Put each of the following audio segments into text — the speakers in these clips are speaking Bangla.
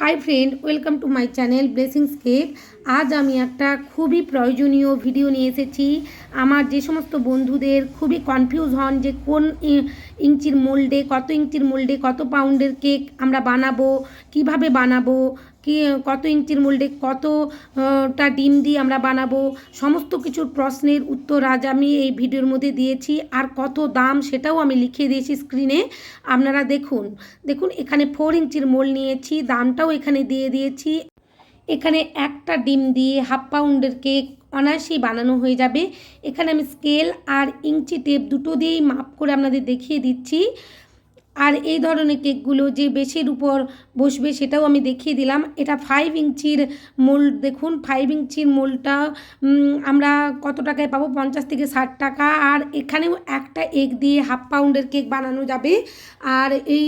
Hi friend welcome to my channel blessings cake আজ আমি একটা খুবই প্রয়োজনীয় ভিডিও নিয়ে এসেছি। আমার যে সমস্ত বন্ধুদের খুবই কনফিউজ হন যে কোন ইঞ্চির মোল্ডে কত ইঞ্চির মোল্ডে কত পাউন্ডের কেক আমরা বানাবো, কীভাবে বানাবো। কি, কত ইঞ্চির মোল্ডে কতটা ডিম দিয়ে আমরা বানাবো, সমস্ত কিছুর প্রশ্নের উত্তর আজ আমি এই ভিডিওর মধ্যে দিয়েছি, আর কত দাম সেটাও আমি লিখে দিয়েছি স্ক্রিনে, আপনারা দেখুন। দেখুন, এখানে ফোর ইঞ্চির মোল নিয়েছি, দামটাও এখানে দিয়ে দিয়েছি। এখানে একটা ডিম দিয়ে হাফ পাউন্ডের কেক অনায়াসেই বানানো হয়ে যাবে। এখানে আমি স্কেল আর ইঞ্চি টেপ দুটো দিয়েই মাপ করে আপনাদের দেখিয়ে দিচ্ছি। আর এই ধরনের কেকগুলো যে বেশের উপর বসবে সেটাও আমি দেখিয়ে দিলাম। এটা ফাইভ ইঞ্চির মোল্ড দেখুন ফাইভ ইঞ্চির মোল্ডটা আমরা কত টাকায় পাবো? পঞ্চাশ থেকে ষাট টাকা। আর এখানেও একটা এগ দিয়ে হাফ পাউন্ডের কেক বানানো যাবে। আর এই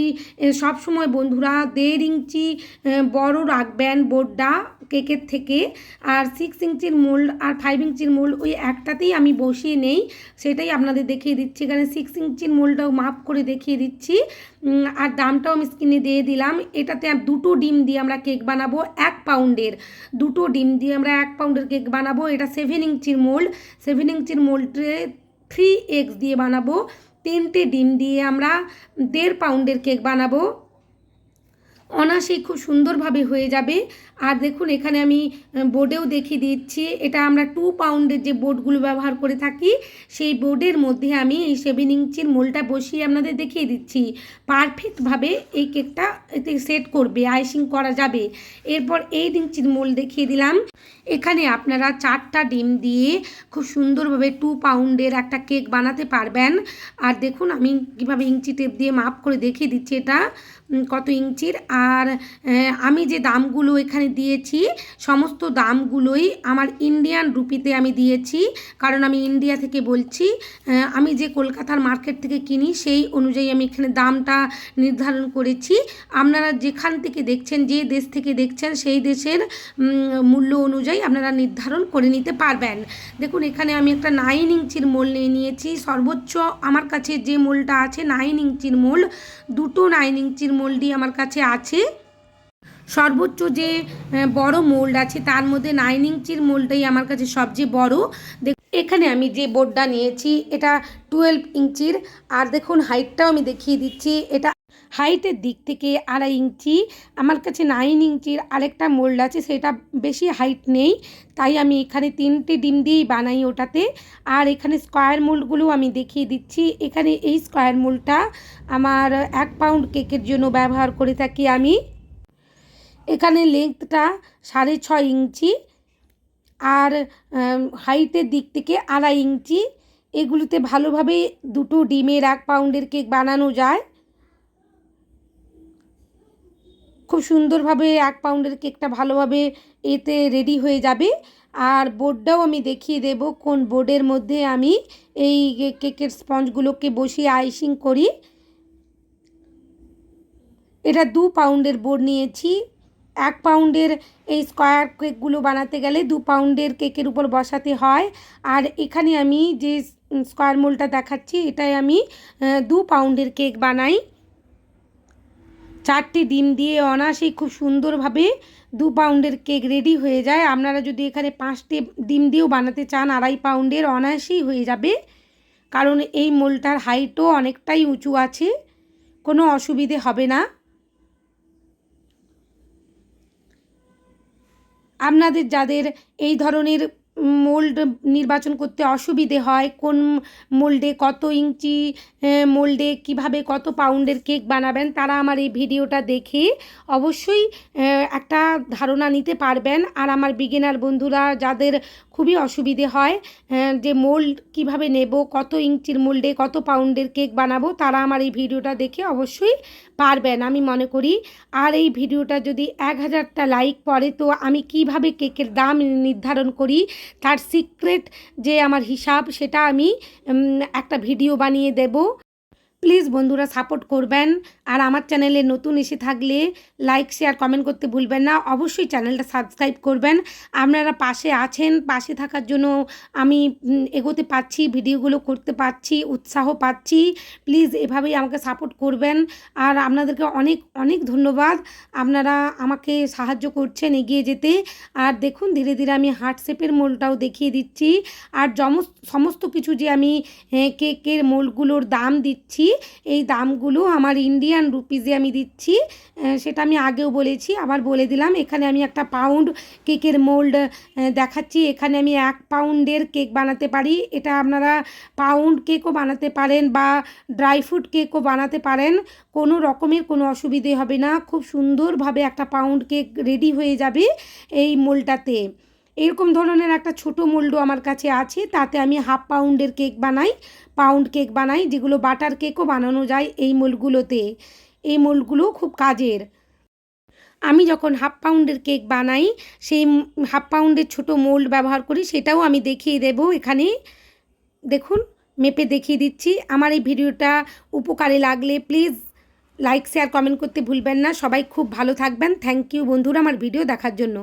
সব সময় বন্ধুরা দেড় ইঞ্চি বড় রাখবেন বোর্ডটা। কেকের থেকে। আর সিক্স ইঞ্চির মোল্ড আর ফাইভ ইঞ্চির মোল্ড ওই একটাতেই আমি বসিয়ে নেই, সেটাই আপনাদের দেখিয়ে দিচ্ছি। এখানে সিক্স ইঞ্চির মোল্ডটাও মাপ করে দেখিয়ে দিচ্ছি। আর দামটাও আমি স্ক্রিনে দিয়ে দিলাম। এটাতে দুটো ডিম দিয়ে আমরা কেক বানাবো, এক পাউন্ডের দুটো ডিম দিয়ে আমরা এক পাউন্ডের কেক বানাবো। এটা সেভেন ইঞ্চির মোল্ড সেভেন ইঞ্চির মোল্ডে থ্রি এগস দিয়ে বানাবো। তিনটে ডিম দিয়ে আমরা দেড় পাউন্ডের কেক বানাবো। অনায়াসেই খুব সুন্দরভাবে হয়ে যাবে। আর দেখুন, এখানে আমি বোর্ডেও দেখিয়ে দিচ্ছি। এটা আমরা টু পাউন্ডের যে বোর্ডগুলো ব্যবহার করে থাকি, সেই বোর্ডের মধ্যে আমি এই সেভেন ইঞ্চির মোলটা বসিয়ে আপনাদের দেখিয়ে দিচ্ছি। পারফেক্টভাবে এই কেকটা এতে সেট করবে আইসিং করা যাবে। এরপর এইট ইঞ্চির মোল দেখিয়ে দিলাম। এখানে আপনারা চারটা ডিম দিয়ে খুব সুন্দরভাবে টু পাউন্ডের একটা কেক বানাতে পারবেন। আর দেখুন, আমি কীভাবে ইঞ্চি টেপ দিয়ে মাপ করে দেখিয়ে দিচ্ছি এটা কত ইঞ্চির। আর আহ, আমি যে দামগুলো এখানে দিয়েছি সমস্ত দামগুলোই আমার ইন্ডিয়ান রুপিতে আমি দিয়েছি। কারণ আমি ইন্ডিয়া থেকে বলছি আমি যে কলকাতার মার্কেট থেকে কিনি সেই অনুযায়ী আমি এখানে দামটা নির্ধারণ করেছি। আপনারা যেখান থেকে দেখছেন যে দেশ থেকে দেখছেন সেই দেশের মূল্য অনুযায়ী আপনারা নির্ধারণ করে নিতে পারবেন। দেখুন এখানে আমি একটা নাইন ইঞ্চির মোল নিয়ে নিয়েছি। সর্বোচ্চ আমার কাছে যে মোলটা আছে নাইন ইঞ্চির মোল দুটো নাইন ইঞ্চির মোলটি আমার কাছে আছে। সর্বোচ্চ যে বড় মোল্ড আছে, তার মধ্যে নাইন ইঞ্চির মোল্ডটাই আমার কাছে সবচেয়ে বড়। এখানে আমি যে বোর্ডটা নিয়েছি, এটা টুয়েলভ ইঞ্চির আর দেখুন হাইটটাও আমি দেখিয়ে দিচ্ছি, এটা হাইটের দিক থেকে আড়াই ইঞ্চি, আমার কাছে নাইন ইঞ্চির আরেকটা মোল্ড আছে, সেটা বেশি হাইট নেই, তাই আমি এখানে তিনটে ডিম দিয়েই বানাই ওটাতে। আর এখানে স্কোয়ার মোল্ডগুলো আমি দেখিয়ে দিচ্ছি। এখানে এই স্কোয়ার মোল্ডটা আমার এক পাউন্ড কেকের জন্য ব্যবহার করে থাকি আমি। এখানে লেন্থটা সাড়ে ছয় ইঞ্চি, আর হাইটের দিক থেকে আড়াই ইঞ্চি। এগুলোতে ভালোভাবে দুটো ডিমের এক পাউন্ডের কেক বানানো যায়। খুব সুন্দরভাবে এক পাউন্ডের কেকটা ভালোভাবে এতে রেডি হয়ে যাবে। আর বোর্ডটাও আমি দেখিয়ে দেব কোন বোর্ডের মধ্যে আমি এই কেকের স্পঞ্জগুলোকে বসিয়ে আইসিং করি। এটা দু পাউন্ডের বোর্ড নিয়েছি। এক পাউন্ডের এই স্কোয়ার কেকগুলো বানাতে গেলে দু পাউন্ডের কেকের উপর বসাতে হয়। আর এখানে আমি যে স্কোয়ার মোলটা দেখাচ্ছি, এটাই আমি দু পাউন্ডের কেক বানাই। চারটি ডিম দিয়ে অনায়াসেই খুব সুন্দরভাবে দু পাউন্ডের কেক রেডি হয়ে যায়। আপনারা যদি এখানে পাঁচটি ডিম দিয়েও বানাতে চান, আড়াই পাউন্ডের অনায়াসেই হয়ে যাবে। কারণ এই মোলটার হাইটও অনেকটাই উঁচু আছে, কোনো অসুবিধে হবে না। আপনাদের যাদের এই ধরনের মোল্ড নির্বাচন করতে অসুবিধে হয়, কোন মোল্ডে কত ইঞ্চি মোল্ডে কীভাবে কত পাউন্ডের কেক বানাবেন, তারা আমার এই ভিডিওটা দেখে অবশ্যই একটা ধারণা নিতে পারবেন। আর আমার বিগিনার বন্ধুরা, যাদের খুবই অসুবিধে হয় যে মোল্ড কীভাবে নেব, কত ইঞ্চির মোল্ডে কত পাউন্ডের কেক বানাবো, তারা আমার এই ভিডিওটা দেখে অবশ্যই পারবেন, আমি মনে করি। আর এই ভিডিওটা যদি এক হাজারটা লাইক পড়ে, তো আমি কীভাবে কেকের দাম নির্ধারণ করি তার সিক্রেট যে আমার হিসাব সেটা আমি একটা ভিডিও বানিয়ে দেব। প্লিজ বন্ধুরা সাপোর্ট করবেন। আর আমার চ্যানেলে নতুন এসে থাকলে লাইক, শেয়ার, কমেন্ট করতে ভুলবেন না। অবশ্যই চ্যানেলটা সাবস্ক্রাইব করবেন। আপনারা পাশে আছেন, পাশে থাকার জন্য আমি এগোতে পারছি, ভিডিওগুলো করতে পারছি, উৎসাহ পাচ্ছি। প্লিজ এভাবেই আমাকে সাপোর্ট করবেন। আর আপনাদেরকে অনেক অনেক ধন্যবাদ। আপনারা আমাকে সাহায্য করছেন এগিয়ে যেতে। আর দেখুন, ধীরে ধীরে আমি হার্ট মোলটাও দেখিয়ে দিচ্ছি। আর সমস্ত কিছু যে আমি কেকের মোলগুলোর দাম দিচ্ছি এই দামগুলো আমার ইন্ডিয়ান রুপিজে আমি দিচ্ছি। সেটা আমি আগেও বলেছি, আবার বলে দিলাম, এখানে আমি একটা পাউন্ড কেকের মোল্ড দেখাচ্ছি। এখানে আমি এক পাউন্ডের কেক বানাতে পারি। এটা আপনারা পাউন্ড কেকও বানাতে পারেন বা ড্রাই ফ্রুট কেকও বানাতে পারেন। কোনো রকমের কোনো অসুবিধে হবে না। খুব সুন্দরভাবে একটা পাউন্ড কেক রেডি হয়ে যাবে এই মোলটাতে এরকম ধরনের একটা ছোট মোল্ডও আমার কাছে আছে। তাতে আমি হাফ পাউন্ডের কেক বানাই, পাউন্ড কেক বানাই, যেগুলো বাটার কেকও বানানো যায় এই মোলগুলোতে এই মোলগুলো খুব কাজের। আমি যখন হাফ পাউন্ডের কেক বানাই, সেই হাফ পাউন্ডের ছোট মোল্ড ব্যবহার করি, সেটাও আমি দেখিয়ে দেব এখানে। দেখুন, মেপে দেখিয়ে দিচ্ছি। আমার এই ভিডিওটা উপকারে লাগলে প্লিজ লাইক, শেয়ার, কমেন্ট করতে ভুলবেন না। সবাই খুব ভালো থাকবেন। থ্যাংক ইউ বন্ধুরা আমার ভিডিও দেখার জন্য।